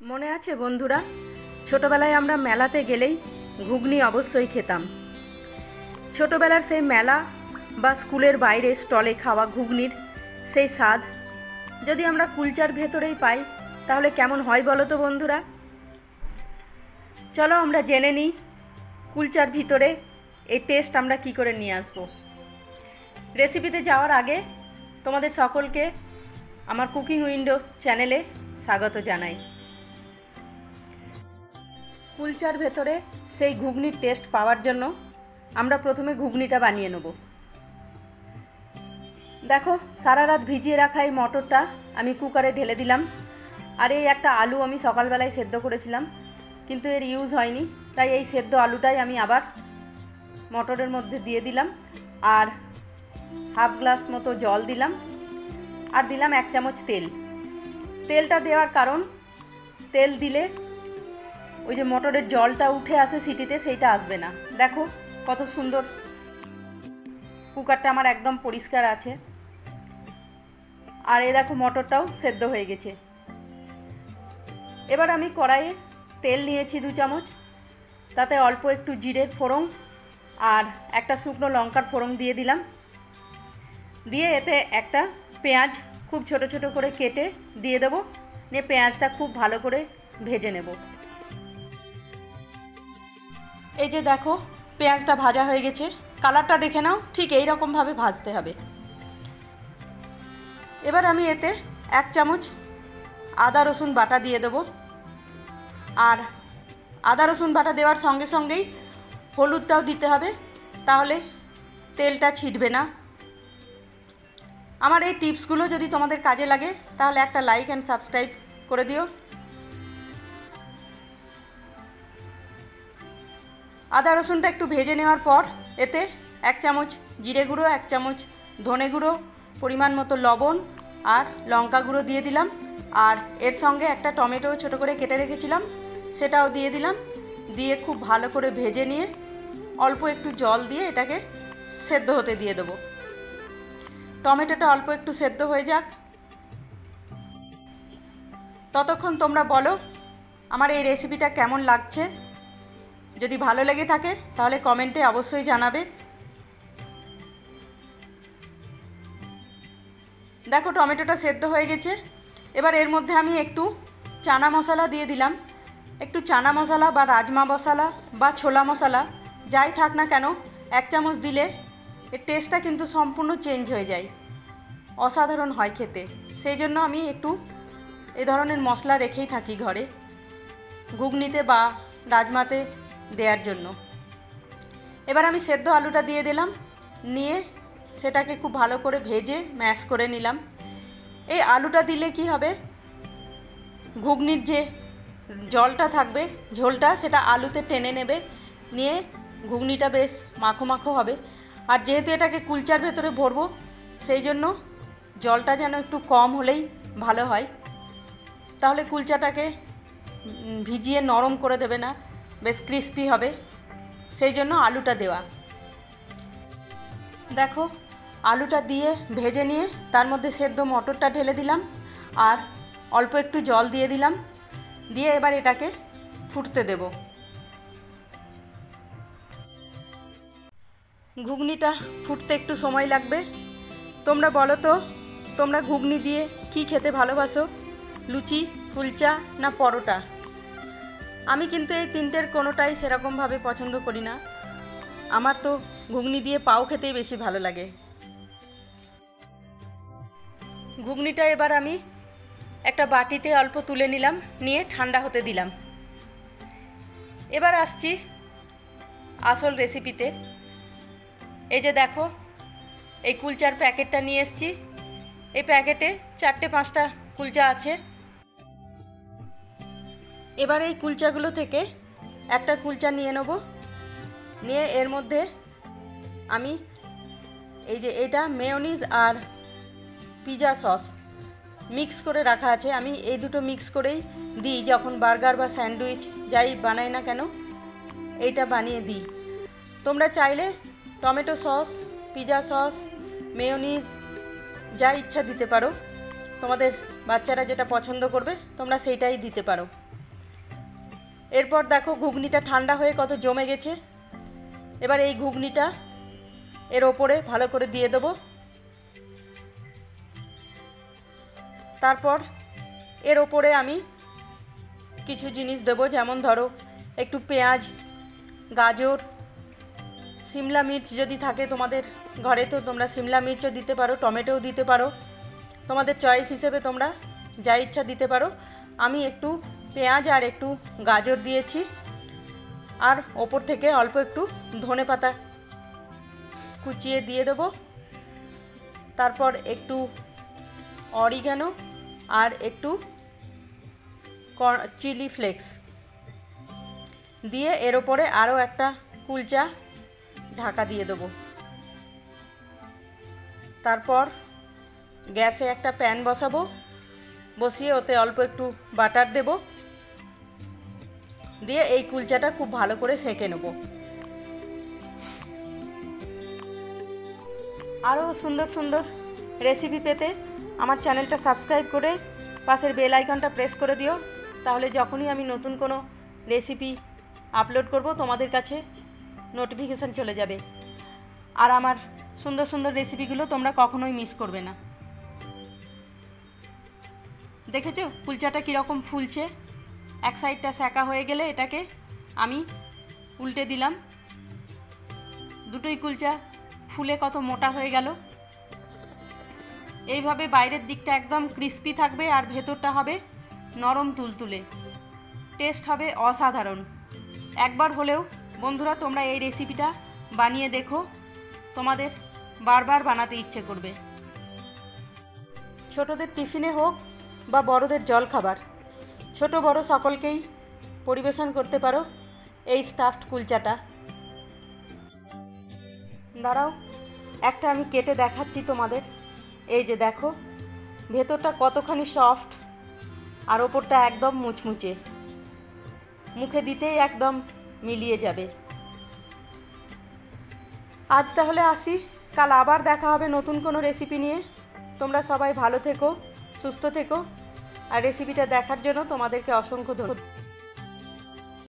মনে আছে বন্ধুরা? ছোটবেলায় আমরা মেলাতে গেলেই ঘুগনি অবশ্যই খেতাম। ছোটবেলার সেই মেলা বা স্কুলের বাইরে স্টলে খাওয়া ঘুগনির সেই স্বাদ যদি আমরা কুলচার ভেতরেই পাই, তাহলে কেমন হয় বলো তো বন্ধুরা? চলো আমরা জেনে নিই কুলচার ভিতরে এই টেস্ট আমরা কি করে নিয়ে আসব। রেসিপিতে যাওয়ার আগে তোমাদের সকলকে আমার কুকিং উইন্ডো চ্যানেলে স্বাগত জানাই। কুলচার ভেতরে সেই ঘুগনির টেস্ট পাওয়ার জন্য আমরা প্রথমে ঘুগনিটা বানিয়ে নেব। দেখো, সারা রাত ভিজিয়ে রাখা এই মটরটা আমি কুকারে ঢেলে দিলাম। আর এই একটা আলু আমি সকালবেলায় সেদ্ধ করেছিলাম, কিন্তু এর ইউজ হয়নি। তাই এই সেদ্ধ আলুটাই আমি আবার মটরের মধ্যে দিয়ে দিলাম আর হাফ গ্লাস মতো জল দিলাম আর দিলাম এক চামচ তেল। তেলটা দেওয়ার কারণ, তেল দিলে ওই যে মোটরের জলটা উঠে আসে সিটিতে, সেইটা আসবে না। দেখো কত সুন্দর। কুকারটা আমার একদম পরিষ্কার আছে। আর এ দেখো মটরটাও সেদ্ধ হয়ে গেছে। এবার আমি কড়াইয়ে তেল নিয়েছি দু চামচ। তাতে অল্প একটু জিরের ফোড়ন আর একটা শুকনো লঙ্কার ফোড়ন দিয়ে দিলাম। দিয়ে এতে একটা পেঁয়াজ খুব ছোট ছোট করে কেটে দিয়ে দেবো। নিয়ে পেঁয়াজটা খুব ভালো করে ভেজে নেব। এই যে দেখো, পেঁয়াজটা ভাজা হয়ে গেছে। কালারটা দেখে নাও, ঠিক এই রকমভাবে ভাজতে হবে। এবার আমি এতে এক চামচ আদা, রসুন বাটা দিয়ে দেবো। আর আদা, রসুন বাটা দেওয়ার সঙ্গে সঙ্গেই হলুদটাও দিতে হবে, তাহলে তেলটা ছিটবে না। আমার এই টিপসগুলো যদি তোমাদের কাজে লাগে, তাহলে একটা লাইক অ্যান্ড সাবস্ক্রাইব করে দিও। আদা রসুনটা একটু ভেজে নেওয়ার পর এতে এক চামচ জিরে গুঁড়ো, এক চামচ ধনে গুঁড়ো, পরিমাণ মতো লবণ আর লঙ্কা গুঁড়ো দিয়ে দিলাম। আর এর সঙ্গে একটা টমেটো ছোট করে কেটে রেখেছিলাম, সেটাও দিয়ে দিলাম। দিয়ে খুব ভালো করে ভেজে নিয়ে অল্প একটু জল দিয়ে এটাকে সেদ্ধ হতে দিয়ে দেবো। টমেটোটা অল্প একটু সেদ্ধ হয়ে যাক। ততক্ষণ তোমরা বলো, আমার এই রেসিপিটা কেমন লাগছে? যদি ভালো লেগে থাকে, তাহলে কমেন্টে অবশ্যই জানাবে। দেখো, টমেটোটা সেদ্ধ হয়ে গেছে। এবার এর মধ্যে আমি একটু চানা মশলা দিয়ে দিলাম। একটু চানা মশলা বা রাজমা মশলা বা ছোলা মশলা, যাই থাক না কেন, এক চামচ দিলে এর টেস্টটা কিন্তু সম্পূর্ণ চেঞ্জ হয়ে যায়। অসাধারণ হয় খেতে। সেই জন্য আমি একটু এ ধরনের মশলা রেখেই থাকি ঘরে। ঘুগনিতে বা রাজমাতে দেওয়ার জন্য। এবার আমি সেদ্ধ আলুটা দিয়ে দিলাম, নিয়ে সেটাকে খুব ভালো করে ভেজে ম্যাশ করে নিলাম। এই আলুটা দিলে কি হবে? ঘুগনির যে জলটা থাকবে, ঝোলটা, সেটা আলুতে টেনে নেবে, নিয়ে ঘুগনিটা বেশ মাখো মাখো হবে। আর যেহেতু এটাকে কুলচার ভেতরে ভরবো, সেই জন্য জলটা যেন একটু কম হলেই ভালো হয়। তাহলে কুলচাটাকে ভিজিয়ে নরম করে দেবে না। বেশ ক্রিস্পি হবে। সেই জন্য আলুটা দেওয়া। দেখো, আলুটা দিয়ে ভেজে নিয়ে তার মধ্যে সেদ্ধ মটরটা ঢেলে দিলাম আর অল্প একটু জল দিয়ে দিলাম। দিয়ে এবার এটাকে ফুটতে দেব। ঘুগনিটা ফুটতে একটু সময় লাগবে। তোমরা বলো তো, তোমরা ঘুগনি দিয়ে কি খেতে ভালোবাসো? লুচি, কুলচা না পরোটা? আমি কিন্তু এই তিনটের কোনোটাই সেরকমভাবে পছন্দ করি না। আমার তো ঘুগনি দিয়ে পাও খেতেই বেশি ভালো লাগে। ঘুগনিটা এবার আমি একটা বাটিতে অল্প তুলে নিলাম, নিয়ে ঠান্ডা হতে দিলাম। এবার আসছি আসল রেসিপিতে। এই যে দেখো, এই কুলচার প্যাকেটটা নিয়ে এসছি। এই প্যাকেটে চারটে পাঁচটা কুলচা আছে। এবার এই কুলচাগুলো থেকে একটা কুলচা নিয়ে নেব। নিয়ে এর মধ্যে আমি এই যে এটা মেয়োনিজ আর পিজা সস মিক্স করে রাখা আছে। আমি এই দুটো মিক্স করেই দিই, যখন বার্গার বা স্যান্ডউইচ যাই বানাই না কেন, এইটা বানিয়ে দিই। তোমরা চাইলে tomato sauce, pizza sauce, mayonnaise যা ইচ্ছা দিতে পারো। তোমাদের বাচ্চারা যেটা পছন্দ করবে, তোমরা সেইটাই দিতে পারো। এরপর দেখো ঘুগনিটা ঠান্ডা হয়ে কত জমে গেছে। এবার এই ঘুগনিটা এর ওপরে ভালো করে দিয়ে দেবো। তারপর এর ওপরে আমি কিছু জিনিস দেবো, যেমন ধরো একটু পেঁয়াজ, গাজর, সিমলা মির্চ যদি থাকে তোমাদের ঘরে তো তোমরা সিমলা মির্চও দিতে পারো, টমেটোও দিতে পারো। তোমাদের চয়েস হিসেবে তোমরা যা ইচ্ছা দিতে পারো। আমি একটু পেঁয়াজ আর একটু গাজর দিয়েছি। আর ওপর থেকে অল্প একটু ধনে পাতা কুচিয়ে দিয়ে দেবো। তারপর একটু অরিগ্যানো আর একটু চিলি ফ্লেক্স দিয়ে এর ওপরে আরও একটা কুলচা ঢাকা দিয়ে দেবো। তারপর গ্যাসে একটা প্যান বসাবো। বসিয়ে ওতে অল্প একটু বাটার দেব। দিয়ে এই কুলচাটা খুব ভালো করে সেঁকে নেব। আরও সুন্দর সুন্দর রেসিপি পেতে আমার চ্যানেলটা সাবস্ক্রাইব করে পাশের বেল আইকনটা প্রেস করে দিও। তাহলে যখনই আমি নতুন কোনো রেসিপি আপলোড করব, তোমাদের কাছে নোটিফিকেশান চলে যাবে। আর আমার সুন্দর সুন্দর রেসিপিগুলো তোমরা কখনোই মিস করবে না। দেখেছ? কুলচাটা কীরকম ফুলছে? এক সাইডটা সেকা হয়ে গেলে এটাকে আমি উল্টে দিলাম। দুটোই কুলচা ফুলে কত মোটা হয়ে গেল। এইভাবে বাইরের দিকটা একদম ক্রিস্পি থাকবে আর ভেতরটা হবে নরম তুলতুলে। টেস্ট হবে অসাধারণ। একবার হলেও বন্ধুরা, তোমরা এই রেসিপিটা বানিয়ে দেখো। তোমাদের বারবার বানাতে ইচ্ছে করবে। ছোটদের টিফিনে হোক বা বড়দের জল খাবার ছোট বড় সকলকেই পরিবেশন করতে পারো এই স্টাফড কুলচাটা। দাঁড়াও, একটা আমি কেটে দেখাচ্ছি তোমাদের। এই যে দেখো, ভেতরটা কতখানি সফট আর ওপরটা একদম মুচমুচে। মুখে দিতেই একদম মিলিয়ে যাবে। আজ তাহলে আসি, কাল আবার দেখা হবে নতুন কোনো রেসিপি নিয়ে। তোমরা সবাই ভালো থেকো, সুস্থ থেকো। আর রেসিপিটা দেখার জন্য তোমাদেরকে অসংখ্য ধন্যবাদ।